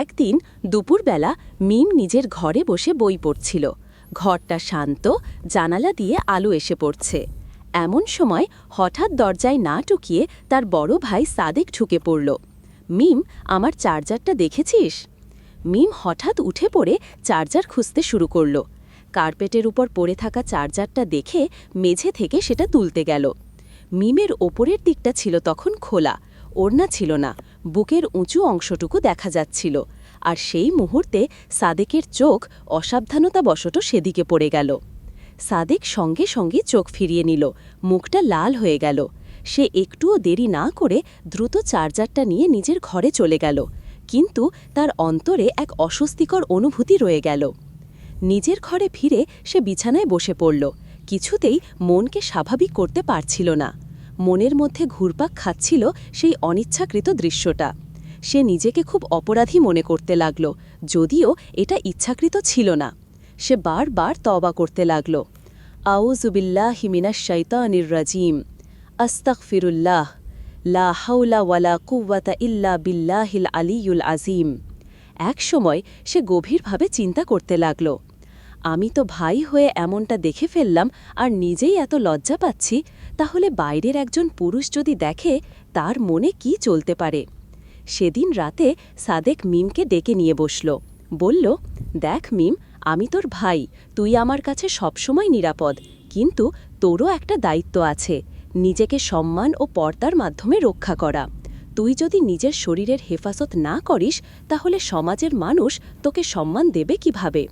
একদিন দুপুরবেলা মিম নিজের ঘরে বসে বই পড়ছিল। ঘরটা শান্ত, জানালা দিয়ে আলো এসে পড়ছে। এমন সময় হঠাৎ দরজায় না টুকিয়ে তার বড় ভাই সাদেক ঢুকে পড়ল। মিম, আমার চার্জারটা দেখেছিস? মিম হঠাৎ উঠে পড়ে চার্জার খুঁজতে শুরু করল। কার্পেটের উপর পড়ে থাকা চার্জারটা দেখে মেঝে থেকে সেটা তুলতে গেল। মিমের ওপরের দিকটা ছিল তখন খোলা, ওড়না ছিল না। বুকের উঁচু অংশটুকু দেখা যাচ্ছিল, আর সেই মুহূর্তে সাদেকের চোখ অসাবধানতাবশত সেদিকে পড়ে গেল। সাদেক সঙ্গে সঙ্গে চোখ ফিরিয়ে নিল, মুখটা লাল হয়ে গেল। সে একটুও দেরি না করে দ্রুত চার্জারটা নিয়ে নিজের ঘরে চলে গেল, কিন্তু তার অন্তরে এক অস্বস্তিকর অনুভূতি রয়ে গেল। নিজের ঘরে ফিরে সে বিছানায় বসে পড়ল, কিছুতেই মনকে স্বাভাবিক করতে পারছিল না। মনের মধ্যে ঘুরপাক খাচ্ছিল সেই অনিচ্ছাকৃত দৃশ্যটা। সে নিজেকে খুব অপরাধী মনে করতে লাগল, যদিও এটা ইচ্ছাকৃত ছিল না। সে বারবার তবা করতে লাগল। আউজুবিল্লাহ হিমিনা শৈতানির রাজিম। আস্তাকফিরুল্লাহ লা হাউলা ওয়ালা কুওয়াতা ইল্লা বিল্লাহিল আলিয়ুল আজিম এক সময় সে গভীরভাবে চিন্তা করতে লাগল। আমি তো ভাই হয়ে এমনটা দেখে ফেললাম আর নিজেই এত লজ্জা পাচ্ছি, তাহলে বাইরের একজন পুরুষ যদি দেখে তার মনে কি চলতে পারে? সেদিন রাতে সাদেক মিমকে ডেকে নিয়ে বসল। বলল, দেখ মিম, আমি তোর ভাই, তুই আমার কাছে সবসময় নিরাপদ, কিন্তু তোরও একটা দায়িত্ব আছে, নিজেকে সম্মান ও পর্দার মাধ্যমে রক্ষা করা। তুই যদি নিজের শরীরের হেফাজত না করিস, তাহলে সমাজের মানুষ তোকে সম্মান দেবে কীভাবে?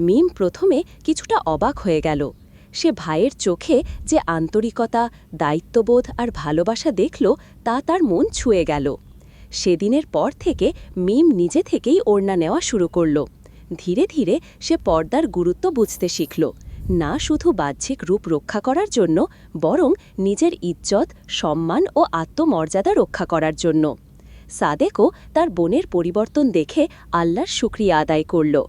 মিম প্রথমে কিছুটা অবাক হয়ে গেল। সে ভাইয়ের চোখে যে আন্তরিকতা, দায়িত্ববোধ আর ভালোবাসা দেখল, তা তার মন ছুঁয়ে গেল। সেদিনের পর থেকে মিম নিজে থেকেই ওড়না নেওয়া শুরু করল। ধীরে ধীরে সে পর্দার গুরুত্ব বুঝতে শিখল। না শুধু বাহ্যিক রূপ রক্ষা করার জন্য, বরং নিজের ইজ্জত, সম্মান ও আত্মমর্যাদা রক্ষা করার জন্য। সাদেকও তার বোনের পরিবর্তন দেখে আল্লাহর শুক্রিয়া আদায় করল।